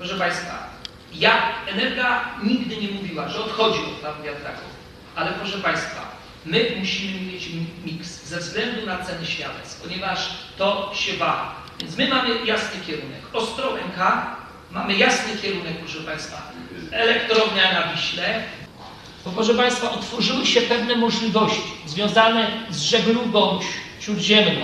Proszę Państwa, ja, Energa nigdy nie mówiła, że odchodzi od farm wiatraków, ale proszę Państwa, my musimy mieć mi- miks ze względu na ceny świadectw, ponieważ to się waha. Więc my mamy jasny kierunek. Ostrołęka, mamy jasny kierunek, proszę Państwa, elektrownia na Wiśle, bo proszę Państwa, otworzyły się pewne możliwości związane z żeglugą śródziemną,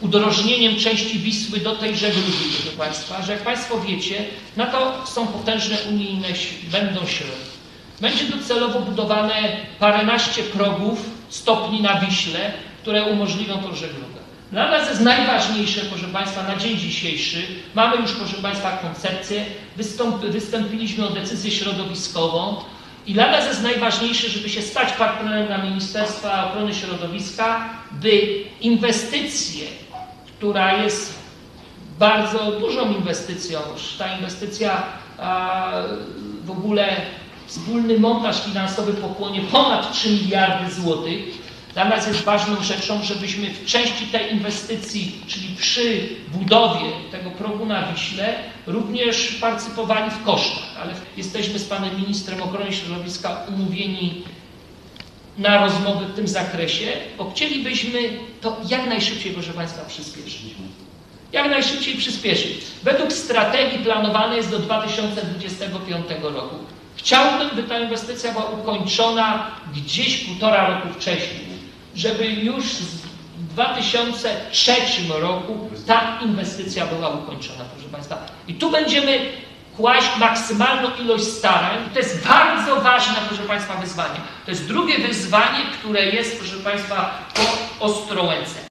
udrożnieniem części Wisły do tej żeglugi, proszę Państwa, że jak Państwo wiecie, na to są potężne unijne, będą środki. Będzie docelowo budowane paręnaście progów, stopni na Wiśle, które umożliwią tą żeglugę. Dla nas jest najważniejsze, proszę Państwa, na dzień dzisiejszy, mamy już, proszę Państwa, koncepcję, wystąp, wystąpiliśmy o decyzję środowiskową, i dla nas jest najważniejsze, żeby się stać partnerem dla Ministerstwa Ochrony Środowiska, by inwestycje, która jest bardzo dużą inwestycją, ta inwestycja w ogóle wspólny montaż finansowy pochłonie ponad 3 miliardy złotych. Dla nas jest ważną rzeczą, żebyśmy w części tej inwestycji, czyli przy budowie tego progu na Wiśle, również partycypowali w kosztach, ale jesteśmy z panem ministrem ochrony środowiska umówieni na rozmowy w tym zakresie, bo chcielibyśmy to jak najszybciej, proszę Państwa, przyspieszyć. Jak najszybciej przyspieszyć. Według strategii planowane jest do 2025 roku. Chciałbym, by ta inwestycja była ukończona gdzieś półtora roku wcześniej, żeby już w 2003 roku ta inwestycja była ukończona, proszę Państwa. I tu będziemy kłaść maksymalną ilość starań. To jest bardzo ważne, proszę Państwa, wyzwanie. To jest drugie wyzwanie, które jest, proszę Państwa, po Ostrołęce.